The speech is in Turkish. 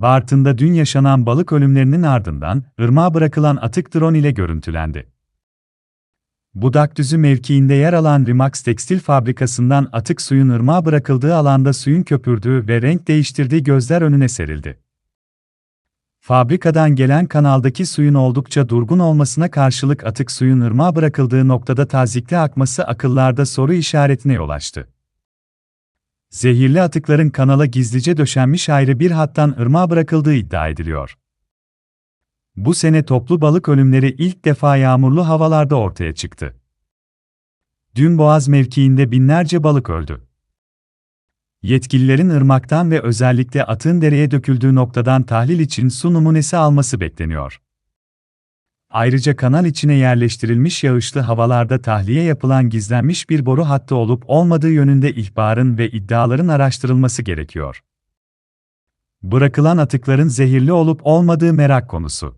Bartın'da dün yaşanan balık ölümlerinin ardından ırmağa bırakılan atık drone ile görüntülendi. Budakdüzü mevkiinde yer alan Rimax Tekstil Fabrikası'ndan atık suyun ırmağa bırakıldığı alanda suyun köpürdüğü ve renk değiştirdiği gözler önüne serildi. Fabrikadan gelen kanaldaki suyun oldukça durgun olmasına karşılık atık suyun ırmağa bırakıldığı noktada tazikli akması akıllarda soru işaretine yol açtı. Zehirli atıkların kanala gizlice döşenmiş ayrı bir hattan ırmağa bırakıldığı iddia ediliyor. Bu sene toplu balık ölümleri ilk defa yağmurlu havalarda ortaya çıktı. Dün Boğaz mevkiinde binlerce balık öldü. Yetkililerin ırmaktan ve özellikle atığın dereye döküldüğü noktadan tahlil için su numunesi alması bekleniyor. Ayrıca kanal içine yerleştirilmiş yağışlı havalarda tahliye yapılan gizlenmiş bir boru hattı olup olmadığı yönünde ihbarın ve iddiaların araştırılması gerekiyor. Bırakılan atıkların zehirli olup olmadığı merak konusu.